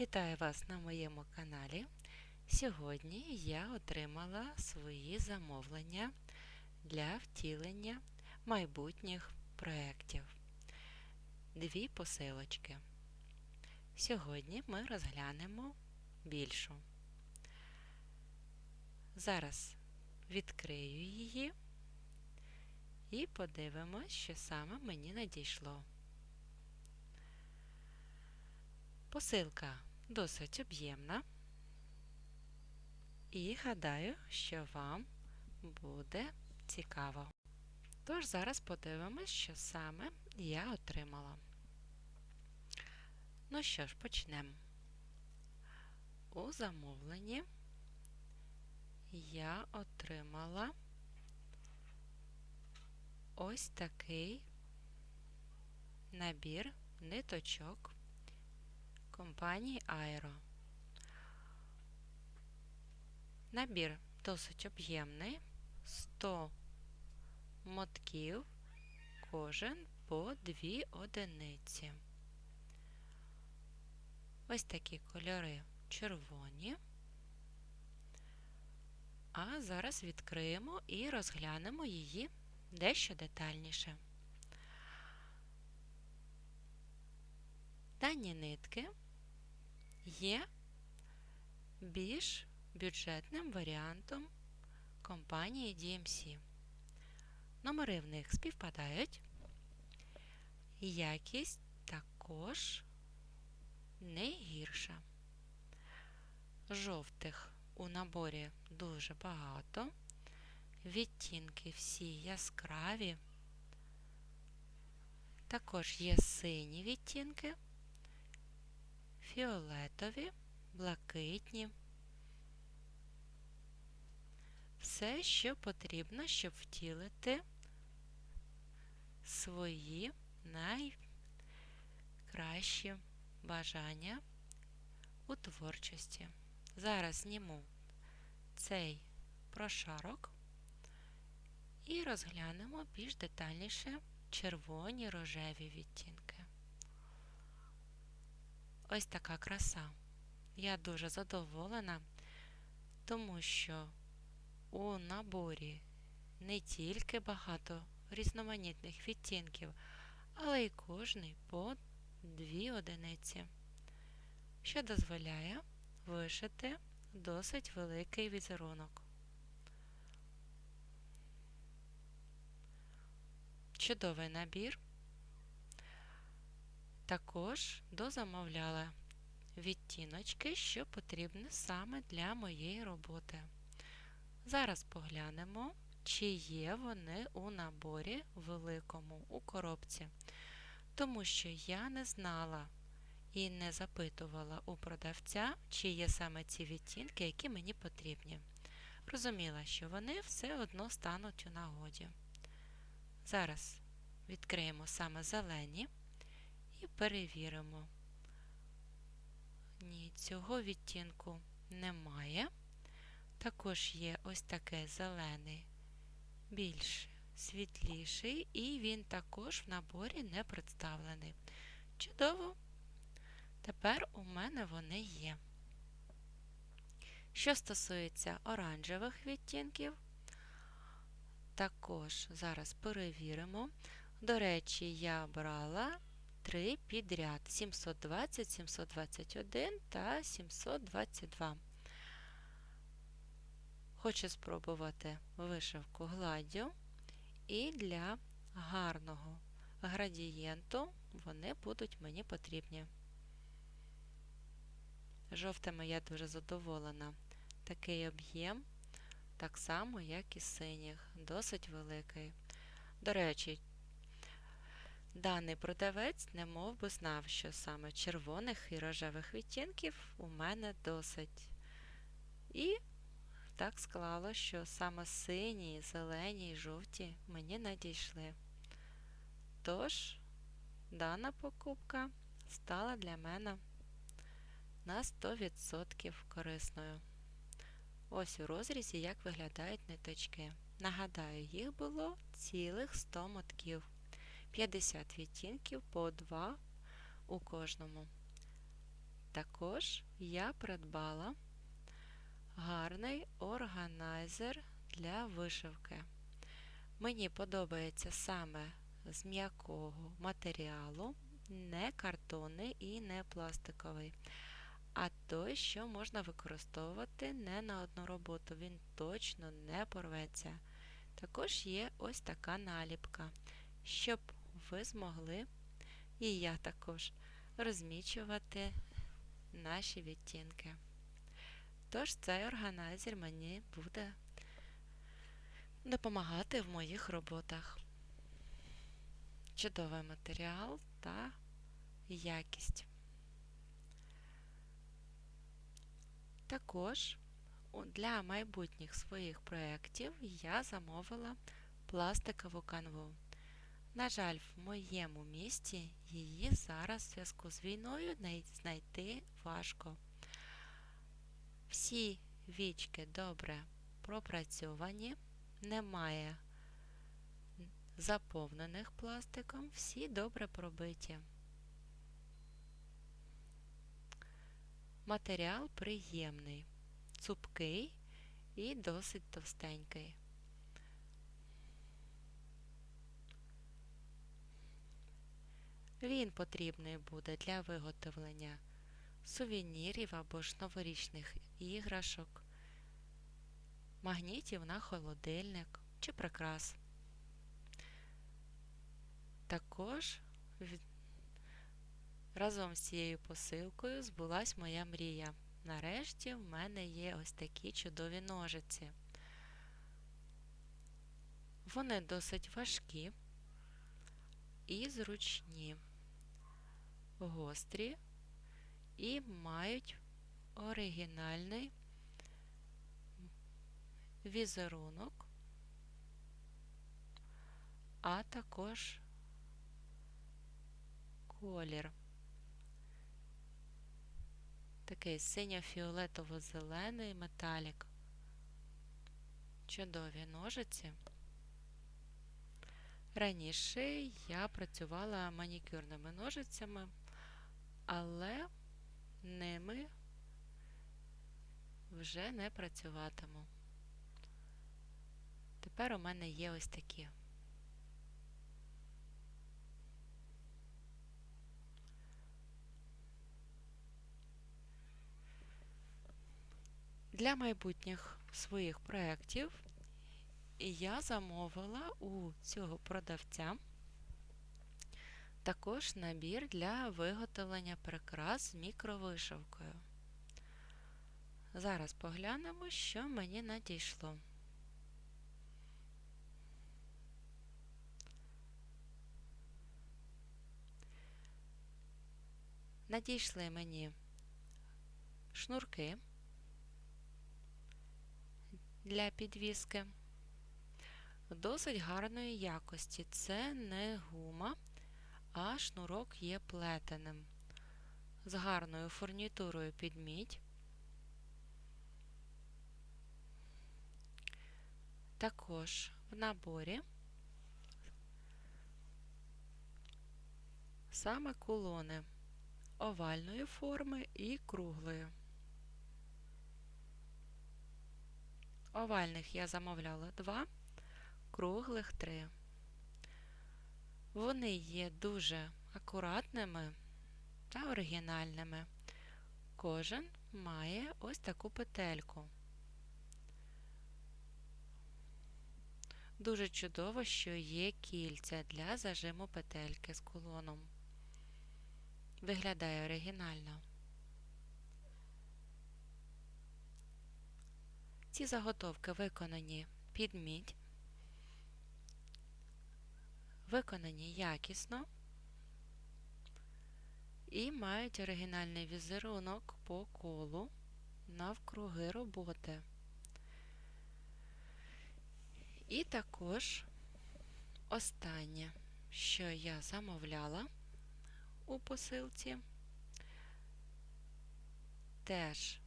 Вітаю вас на моєму каналі. Сьогодні я отримала свої замовлення для втілення майбутніх проєктів. Дві посилочки. Сьогодні ми розглянемо більшу. Зараз відкрию її і подивимось, що саме мені надійшло. Посилка досить об'ємна, і гадаю, що вам буде цікаво. Тож зараз подивимось, що саме я отримала. Ну що ж, почнемо. У замовленні я отримала ось такий набір ниточок компанії Aero. Набір досить об'ємний, 100 мотків, кожен по 2 одиниці. Ось такі кольори червоні. А зараз відкриємо і розглянемо її дещо детальніше. Дані нитки є більш бюджетним варіантом компанії DMC. Номери в них співпадають, якість також не гірша. Жовтих у наборі дуже багато, відтінки всі яскраві, також є сині відтінки фіолетові, блакитні. Все, що потрібно, щоб втілити свої найкращі бажання у творчості. Зараз зніму цей прошарок і розглянемо більш детальніше червоні рожеві відтінки. Ось така краса. Я дуже задоволена, тому що у наборі не тільки багато різноманітних відтінків, але й кожний по дві одиниці, що дозволяє вишити досить великий візерунок. Чудовий набір. Також дозамовляла відтіночки, що потрібні саме для моєї роботи. Зараз поглянемо, чи є вони у наборі великому у коробці, тому що я не знала і не запитувала у продавця, чи є саме ці відтінки, які мені потрібні. Розуміла, що вони все одно стануть у нагоді. Зараз відкриємо саме зелені і перевіримо. Ні, цього відтінку немає. Також є ось таке зелений, більш світліший, і він також в наборі не представлений. Чудово! Тепер у мене вони є. Що стосується оранжевих відтінків, також зараз перевіримо. До речі, я брала 3 підряд 720, 721 та 722. Хочу спробувати вишивку гладдю, і для гарного градієнту вони будуть мені потрібні. Жовтими я дуже задоволена. Такий об'єм, так само, як і синіх, досить великий. До речі, Даний продавець не мов би знав, що саме червоних і рожевих відтінків у мене досить. І так склало, що саме сині, зелені і жовті мені надійшли. Тож, дана покупка стала для мене на 100% корисною. Ось у розрізі, як виглядають ниточки. Нагадаю, їх було цілих 100 мотків. 50 відтінків по 2 у кожному. Також я придбала гарний органайзер для вишивки. Мені подобається саме з м'якого матеріалу, не картонний і не пластиковий, а той, що можна використовувати не на одну роботу, він точно не порветься. Також є ось така наліпка, щоб ви змогли, і я також, розмічувати наші відтінки. Тож цей органайзер мені буде допомагати в моїх роботах. Чудовий матеріал та якість. Також для майбутніх своїх проєктів я замовила пластикову канву. На жаль, в моєму місті її зараз в зв'язку з війною знайти важко. Всі вічки добре пропрацьовані, немає заповнених пластиком, всі добре пробиті. Матеріал приємний, цупкий і досить товстенький. Він потрібний буде для виготовлення сувенірів або ж новорічних іграшок, магнітів на холодильник чи прикрас. Також разом з цією посилкою збулась моя мрія. Нарешті в мене є ось такі чудові ножиці. Вони досить важкі і зручні, гострі і мають оригінальний візерунок, а також колір. Такий синьо-фіолетово-зелений металік. Чудові ножиці. Раніше я працювала манікюрними ножицями, але ними вже не працюватиму. Тепер у мене є ось такі. Для майбутніх своїх проєктів я замовила у цього продавця також набір для виготовлення прикрас з мікровишивкою. Зараз поглянемо, що мені надійшло. Надійшли мені шнурки для підвіски досить гарної якості. Це не гума, а шнурок є плетеним, з гарною фурнітурою під мідь. Також в наборі саме кулони овальної форми і круглої. Овальних я замовляла два, круглих три. Вони є дуже акуратними та оригінальними. Кожен має ось таку петельку. Дуже чудово, що є кільця для зажиму петельки з кулоном. Виглядає оригінально. Ці заготовки виконані під мідь, виконані якісно і мають оригінальний візерунок по колу навкруги роботи. І також останнє, що я замовляла у посилці, теж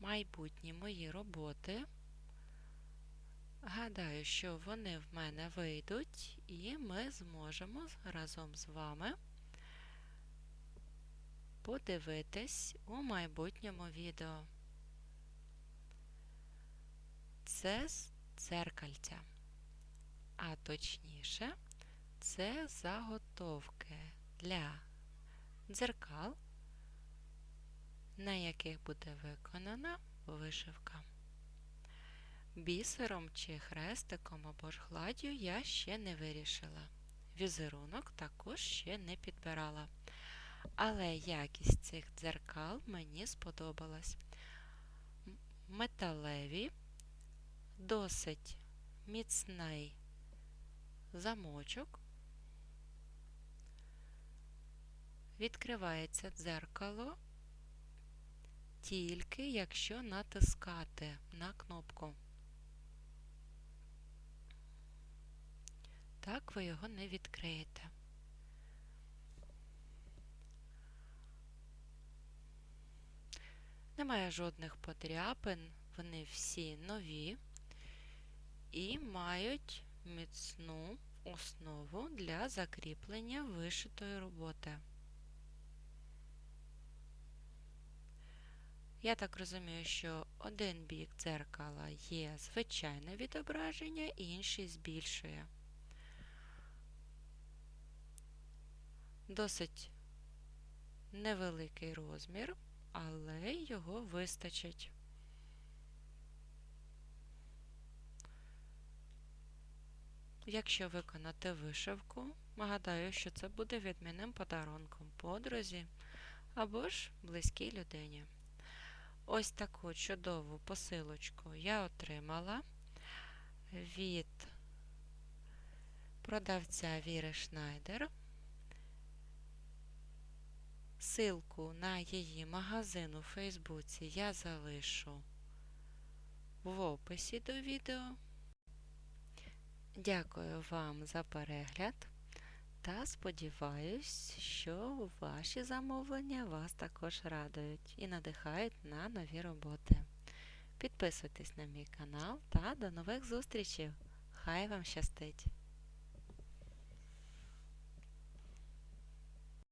майбутні мої роботи. Гадаю, що вони в мене вийдуть, і ми зможемо разом з вами подивитись у майбутньому відео. Це з дзеркальця. А точніше, це заготовки для дзеркал, на яких буде виконана вишивка. Бісером чи хрестиком або ж гладдю я ще не вирішила. Візерунок також ще не підбирала. Але якість цих дзеркал мені сподобалась. Металеві, досить міцний замочок. Відкривається дзеркало тільки якщо натискати на кнопку. Так ви його не відкриєте. Немає жодних подряпин, вони всі нові і мають міцну основу для закріплення вишитої роботи. Я так розумію, що один бік дзеркала є звичайне відображення, інший збільшує. Досить невеликий розмір, але його вистачить. Якщо виконати вишивку, нагадаю, що це буде відмінним подарунком подрузі або ж близькій людині. Ось таку чудову посилочку я отримала від продавця Віри Шнайдер. Силку на її магазин у Фейсбуці я залишу в описі до відео. Дякую вам за перегляд та сподіваюсь, що ваші замовлення вас також радують і надихають на нові роботи. Підписуйтесь на мій канал та до нових зустрічей! Хай вам щастить!